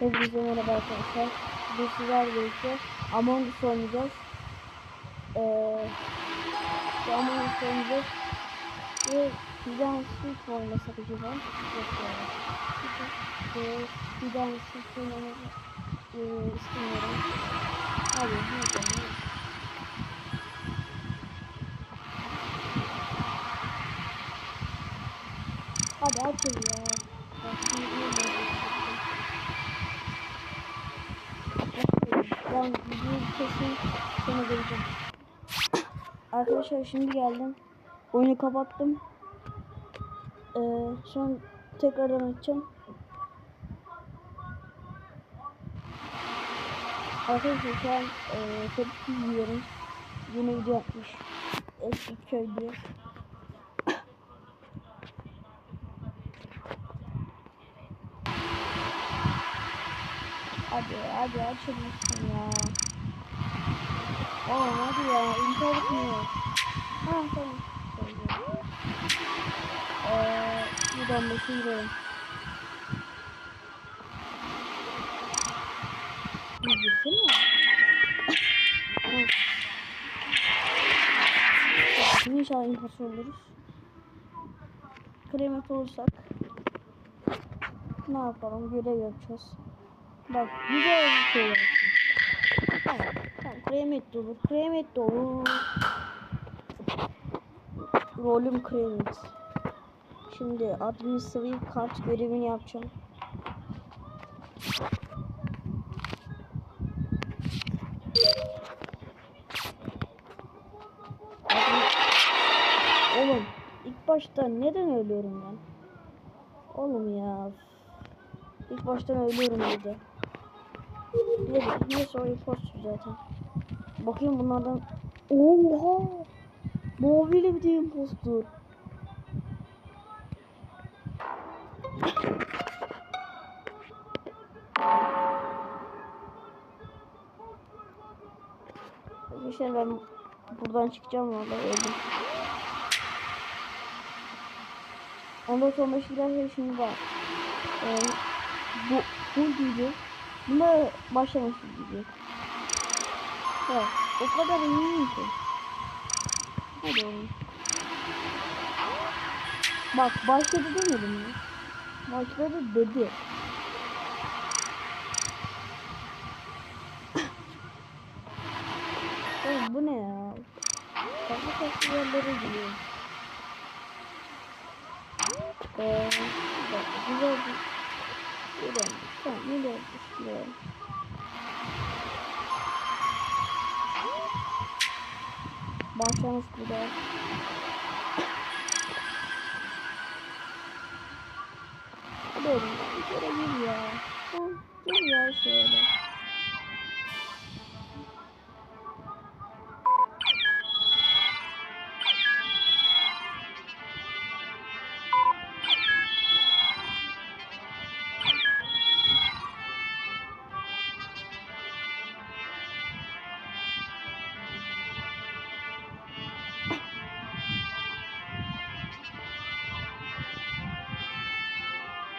Hepinize merhaba arkadaşlar. Biz sizlerle birlikte Among Us oynayacağız. Ee, bu Among Us oynayacağız. Ve Fidan Swift oynasak acaba? Yok ya. Ve Fidan Swift oynamak e, istemiyorum. Hadi ne yapalım? Hadi açın ya. Bak, şimdi iyi olacak. Ben videoyu kesin sonra geleceğim. Arkadaşlar şimdi geldim. Oyunu kapattım. Ee, sonra tekrardan açacağım. Arkadaşlar şu an e, tepki yiyorum. Yeni video yapmış. Eski köy diye. Hadi hadi açılmışsın ya. Oğlum hadi ya yok? Ha tamam. Söylüyorum. Eee buradan girelim. Bir girsin mi? İnşallah imposter oluruz. Kremet olursak ne yapalım görev yapacağız. Bak güzel bir şey yaptım. Tamam kremet olur. Rolüm kremet. Şimdi administratif kart görevini yapacağım. Oğlum ilk başta neden ölüyorum ben? Oğlum ya. İlk baştan ölüyorum bir de. Neyse, neyse o impostor zaten. Bakayım bunlardan. Oha! Maviyle bir de impostor. Arkadaşlar ben buradan çıkacağım vallahi öldüm. 14-15 giderse şimdi var. Ee, bu full video. Buna başlamış video. Evet, o kadar iyiyim ki. Hadi oğlum. Bak başladı demedim mi? Başladı dedi. Oğlum bu ne ya? Farklı farklı yerlere gidiyor. Eee, dakika, güzel bir... Güzel, tamam, güzel bir şey. Başlamış bir daha. Hadi bir kere gir ya. Gir ya şöyle.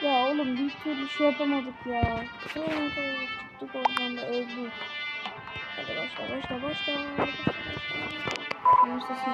Ya oğlum bir türlü şey yapamadık ya. Sonra kadar çıktık oradan da öldük. Hadi başla başla başla. Başla başla. Benim sesim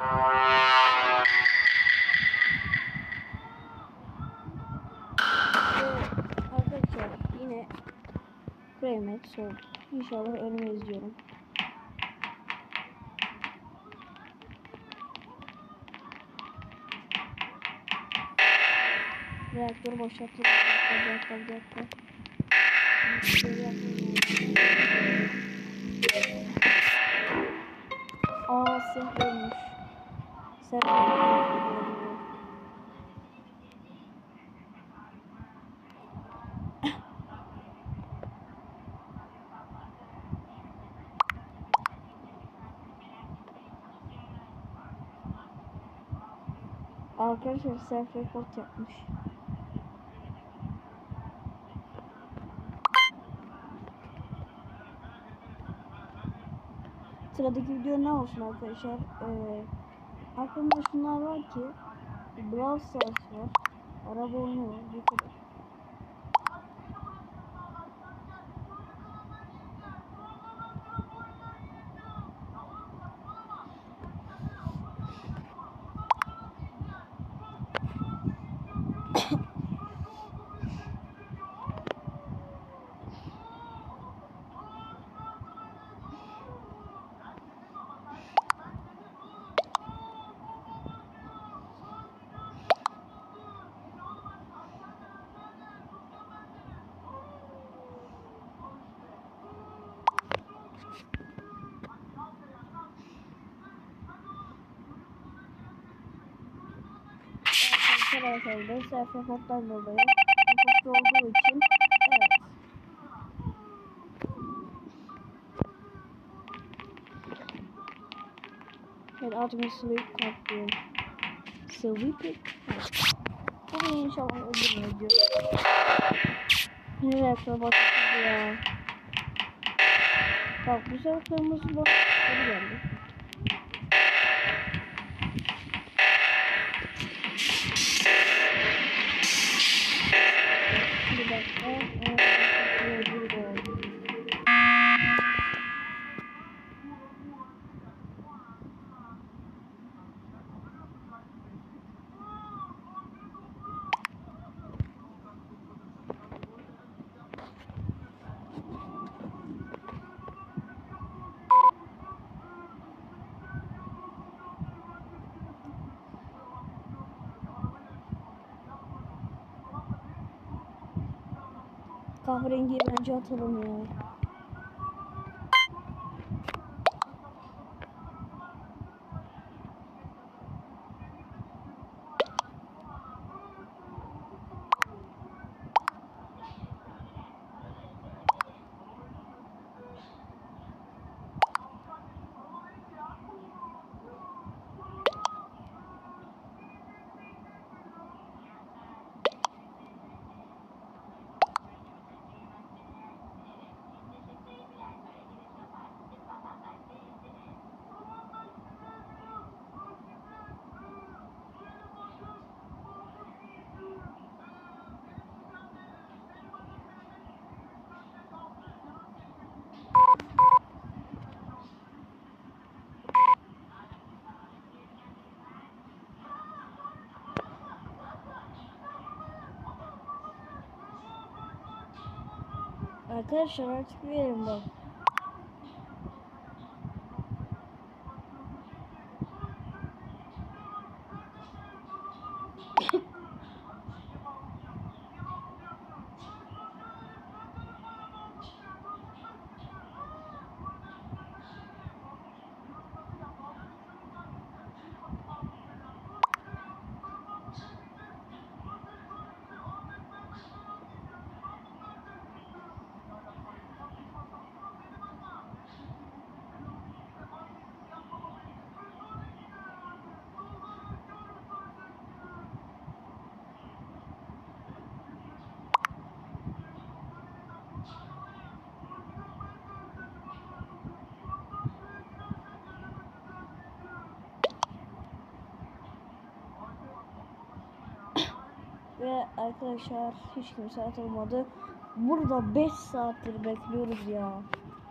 Arkadaşlar yine Preymet sol. İnşallah ölmeyiz diyorum. Reaktörü boşalttık. Bir dakika, bir dakika. Aa. Sen Arkadaşlar self report yapmış. Sıradaki video ne olsun arkadaşlar? Ee, aklımda şunlar var ki Brawl Stars var. Araba oyunu var. Kadar. Arkadaşlar arkadaşlar self reporttan dolayı reportlu olduğu için evet. Artık bir sweep kalktı. Sweep it. Bugün inşallah öldürmüyor diyor. Reaktör batırdı ya. Bak bu sefer kırmızı bot geri geldi. Kahverengiyi bence atalım ya. Artık verin bak. Arkadaşlar hiç kimse atılmadı. Burada 5 saattir bekliyoruz ya.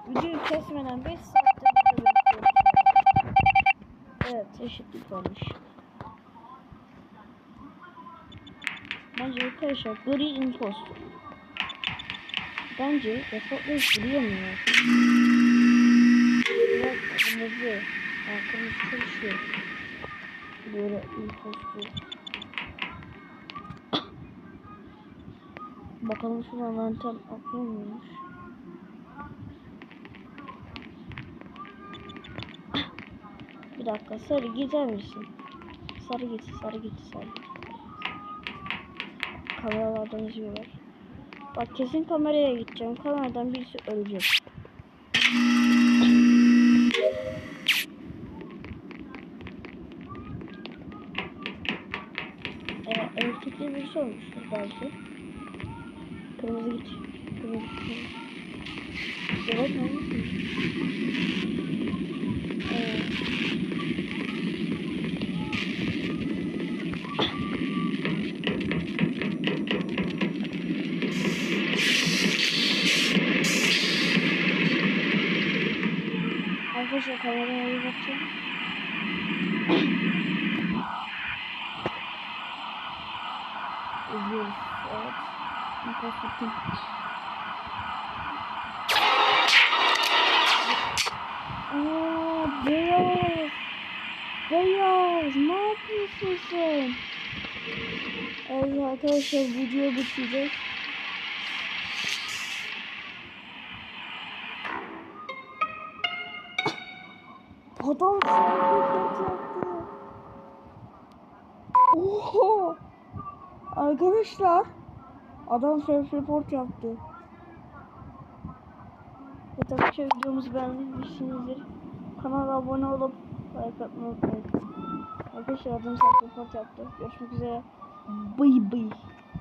Videoyu kesmeden 5 saattir bekliyoruz. Evet eşitlik olmuş. Bence arkadaşlar gri imposter. Bence reportlayıp vuruyor Biraz kırmızı. Yani kırmızı. Böyle imposter. Bakalım şuradan lantern atlıyor muymuş? Bir dakika sarı gider misin? Sarı git, sarı git, sarı git. Kameralardan izliyorlar. Bak kesin kameraya gideceğim. Kameradan birisi ölecek. Ee, elektrikli birisi olmuştur belki. Kırmızı git. Kırmızı. Evet mi? Evet. Arkadaşlar kameraya bir bakacağım. İzliyoruz. Evet. Mikrofon. Aa, beyaz. Beyaz. Ne yapıyorsun sen? Evet arkadaşlar video bitecek. Adam yaptı. Oho. Arkadaşlar. Adam self report yaptı. Evet arkadaşlar videomuzu beğenmişsinizdir. Kanala abone olup like atmayı unutmayın. Arkadaşlar adam self report yaptı. Görüşmek üzere. Bıy bıy.